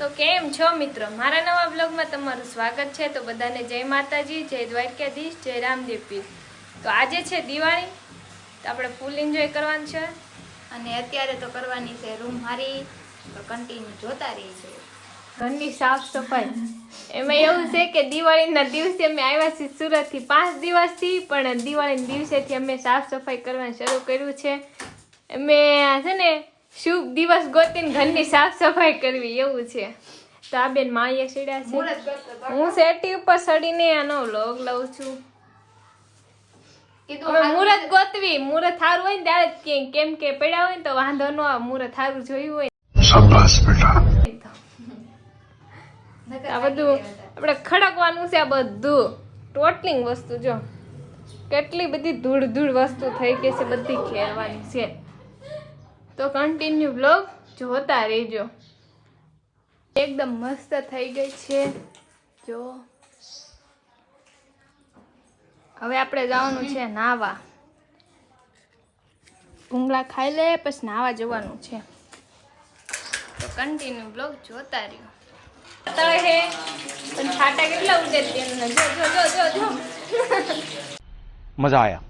તો કેમ છો મિત્રો? મારા નવા બ્લોગમાં તમારું સ્વાગત છે. તો બધાને જય માતાજી જય દ્વારકાધીશ જય રામદેવપી તો આજે છે દિવાળી. તો આપણે ફૂલ એન્જોય કરવાનું છે. અને અત્યારે તો કરવાની છે રૂમ મારી તો કન્ટિન્યુ જોતા રહી છે ઘરની સાફ સફાઈ. એમાં એવું છે કે દિવાળીના દિવસે અમે આવ્યા છીએ સુરતથી પાંચ દિવસથી પણ દિવાળીના દિવસેથી અમે સાફ સફાઈ કરવાનું શરૂ કર્યું છે. અમે આ છે ને શુભ દિવસ ગોતીને ઘરની સાફ સફાઈ કરવી એવું છે. તો આ બેન માએ સીડ્યા છે. હું શેટી ઉપર સડીને આનો વ્લોગ લઉં છું. હવે ગોતવી મુરત સારું હોય ને ત્યારે કેમ કે પડ્યા હોય ને તો વાંધો નો આવે મુરત સારું જોયું હોય. આ બધું આપણે ખડકવાનું છે આ બધું. ટોટલિંગ વસ્તુ જો. કેટલી બધી ધૂળ ધૂળ વસ્તુ થઈ ગઈ છે બધી ખેરવાની છે. તો કન્ટિન્યુ બ્લોગ જોતા રહેજો. એકદમ મસ્ત થઈ ગઈ છે. જો. હવે આપણે જવાનું છે નાવા. ભૂંગળા ખાઈ લે, પછી નાવા જવાનું છે. તો કન્ટિન્યુ બ્લોગ જોતા રહ્યો. તળે હે છાટા કેટલા ઉડે તેનું જો જો જો જો જો. मजा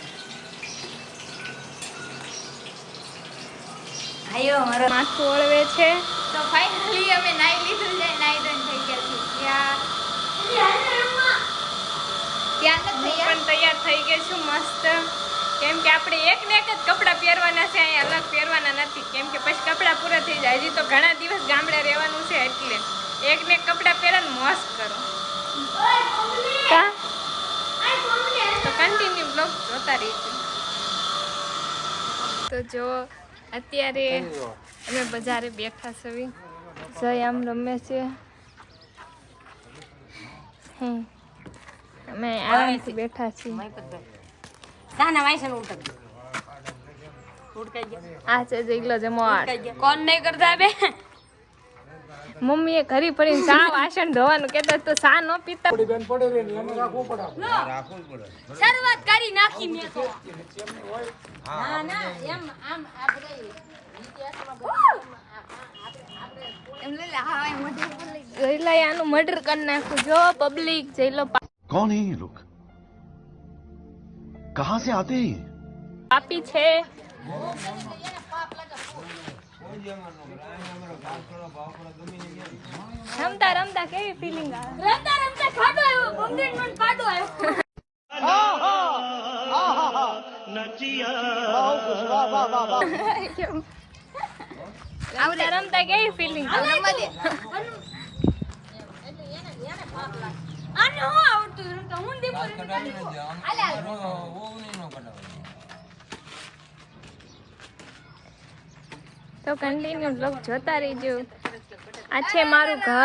આયો અમારો માથું ઓળવે છે. તો ફાઇનલી અમે નાઈ લીધું છે નાઈ ધોઈને થઈ ગયા છીએ. ત્યાં ત્યાં તૈયાર પણ તૈયાર થઈ ગઈ છું મસ્ત. કેમ કે આપણે એક ને એક જ કપડાં પહેરવાના છે અહીંયા અલગ પહેરવાના નથી. કેમ કે પછી કપડાં પૂરા થઈ જાય. હજી તો ઘણા દિવસ ગામડે રહેવાનું છે એટલે એક ને એક કપડાં પહેરન મોસ્ત કરો. તો કન્ટિન્યુ બ્લોગ જોતા રહીશું તો જો અત્યારે અમે બજારે બેઠા છીએ જય આમ રમે છે. હમ. અમે આરામથી બેઠા છીએ. આ છે જઈલો જમવાટ કોણ નહીં કરતા બે? મમ્મીએ ઘરી ફરીને ચા વાસણ ધોવાનું કહેતા તો ચા ન પીતા શરૂઆત કરી નાખી મેં તો ના ના એમ આમ આપણે એમ લઈ લે હા એમ મોઢે ઉપર લઈ જઈલો આનું મર્ડર કરી નાખું જો પબ્લિક જઈલો कौन है ये लोग कहाँ से आते हैं ये? પાપી છે રમતા રમતા કેવી ફિલિંગ આવે? રમતા રમતા ખાડો આવ્યો બંગડી નો ખાડો આવ્યો રમતા રમતા કેવી ફિલિંગ આવે? રમવા દે આને હું આવડતું? રમતા હું દીપો રમતા આલે આલે તો કન્ટિન્યુ બ્લોગ જોતા રહેજો. આ છે મારું ઘર.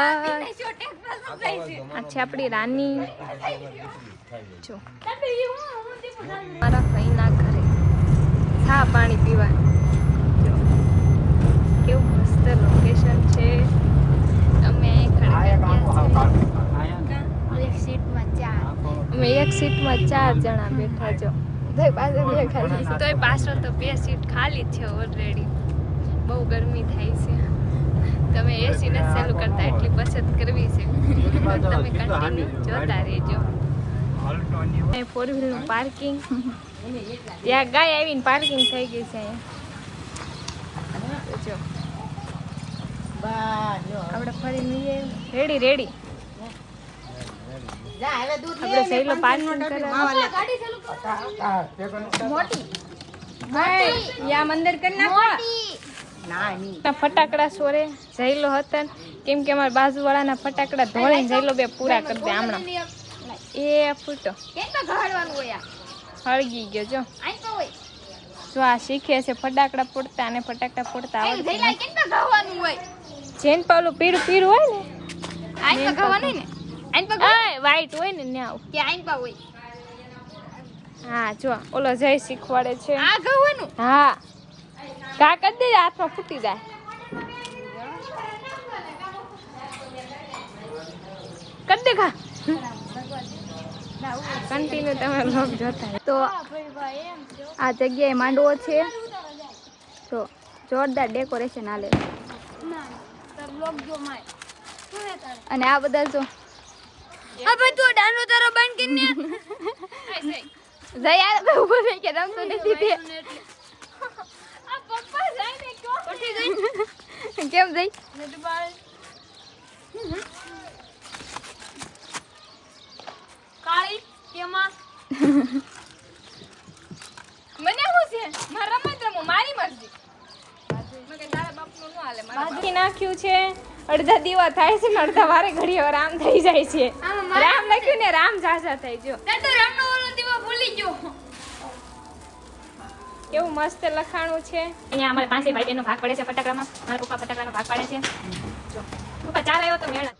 આ છે આપણી રાની. જો. મારા ભાઈના ઘરે થા પાણી પીવા. જો. કેવું મસ્ત લોકેશન છે. અમે અમે એક સીટમાં ચાર જણા બેઠા છો. તો પાછળ તો બે સીટ ખાલી છે ઓલરેડી બહુ ગરમી થાય છે. તમે એસી નથી ચાલુ કરતા એટલી પસંદ કરવી છે. તમે કન્ટિન્યુ જોતા રહેજો. ફોર વ્હીલનું પાર્કિંગ ત્યાં ગાય આવીને પાર્કિંગ થઈ ગઈ છે. અહીંયા જો. આપણે ફરી લઈએ. રેડી રેડી આપણે સહેલો પાર્કિંગ કરવા. ગાડી મોટી યા મંદિર કરી નાખો. ના ફટાકડા સોરે જઈલો હતા કેમ કે અમારા બાજુવાળાના ફટાકડા ધોળીને જઈલો બે પૂરા કરી દે હમણાં. એ ફૂટો. હળગી ગયો જો. જો આ શીખે છે ફટાકડા ફોડતા અને ફટાકડા ફોડતા હોય? જેન પાલું પીળું પીળું હોય ને આઈન વાઈટ હોય ને ન્યા કે આઈન પગ હોય. હા જો ઓલો જય શીખવાડે છે. આ હા. કા કરી દે હાથમાં ફૂટી જાય. કરી દે કા કન્ટિન્યુ તમે લોક જોતા. તો આ જગ્યાએ માંડવો છે. તો જોરદાર ડેકોરેશન હાલે. અને આ બધા જો. હવે તું ડાનો તારો બંધ કરીને યાર બે ઊભો રહી કે રમતો નથી તે આ પપ્પા જાય ને કોણ કેમ જઈ? કાળી કેમાં મને શું છે? મારા રમત રમો મારી મરજી. નાખ્યું છે. અડધા દીવા થાય છે ને અડધા વારે ઘડી રામ થઈ જાય છે. રામ લખ્યું ને રામ ઝાઝા થઈ ગયો. કેવું મસ્ત લખાણું છે? અહીંયા અમારે પાંચે ભાઈ બહેનનો ભાગ પડે છે ફટાકડામાં. મારા પપ્પા ફટાકડાનો ભાગ પાડે છે. જો. પપ્પા, ચાલ આવ્યો તો મેળા.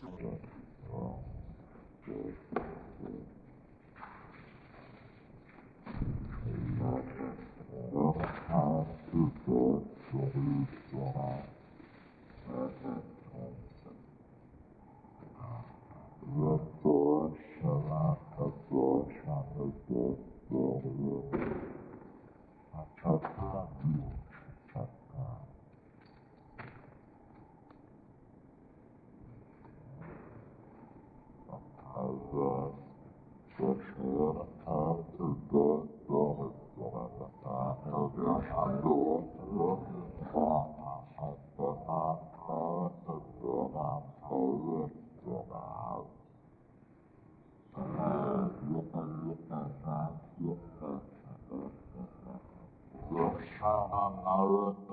તો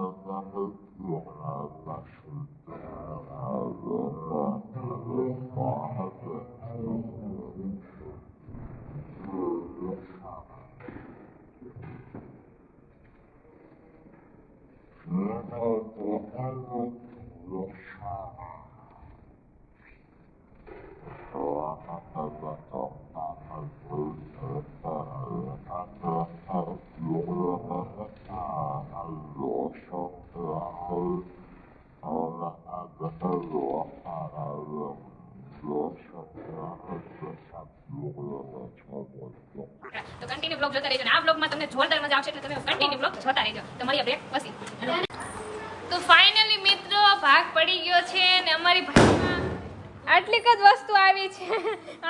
બ્લોગ જોતા રહેજો અને આ બ્લોગમાં તમને જોરદાર મજા આવશે એટલે તમે કન્ટિન્યુ બ્લોગ જોતા રહેજો. તો મળીએ બ્રેક પછી. તો ફાઇનલી મિત્રો ભાગ પડી ગયો છે અને અમારી ભાગમાં આટલીક જ વસ્તુ આવી છે.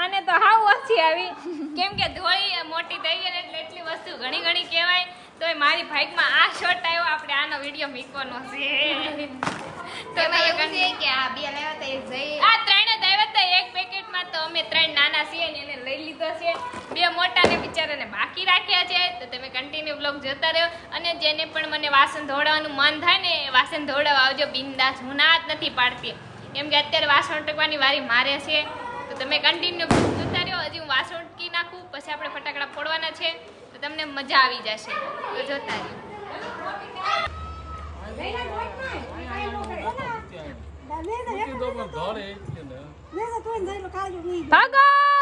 આને તો હાવ ઓછી આવી. કેમ કે ધોળી મોટી થઈ ગઈ એટલે એટલી વસ્તુ ઘણી ઘણી કહેવાય. તો મારી ભાગમાં આ શોટ આવ્યો. આપણે આનો વીડિયો મૂકવાનો છે. તો કે આ બે લાવ્યા હતા એક જઈ આ ત્રણ જ આવ્યા હતા. એક પેકેટમાં તો અમે ત્રણ નાના છીએ ને એને લઈ લીધો છે. બે મોટાને બિચારાને બાકી રાખ્યા છે. તો તમે કન્ટિન્યુ બ્લોગ જોતા રહ્યો. અને જેને પણ મને વાસણ ધોડવાનું મન થાય ને એ વાસણ ધોવડાવવા આવજો. બિંદાસ હું ના જ નથી પાડતી. કેમ કે અત્યારે વાસણ ઉટકવાની વારી મારે છે. તો તમે કન્ટિન્યુ જોતા રહ્યો. હજી હું વાસણ ઉટકી નાખું. પછી આપણે ફટાકડા ફોડવાના છે. તો તમને મજા આવી જશે. તો જોતા રહ્યો. ભાગો!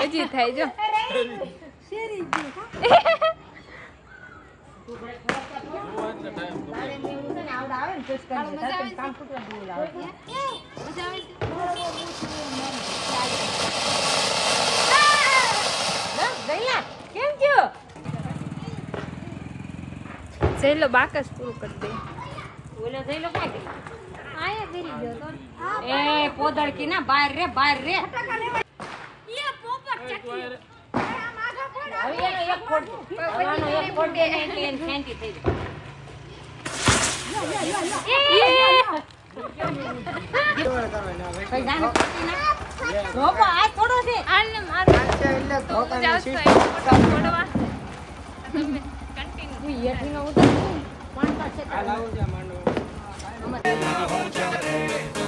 હજી થાય જો બાકસ પૂરું કરી દે. ઓલો લો કાંઈ એ પોદળકી ના બહાર રે બહાર રે. પોપટ ચકી. હવે એનો એક આનો એક દે ને એટલે એની શાંતિ થઈ જાય. કન્ટિન્યુ હું હેઠીનો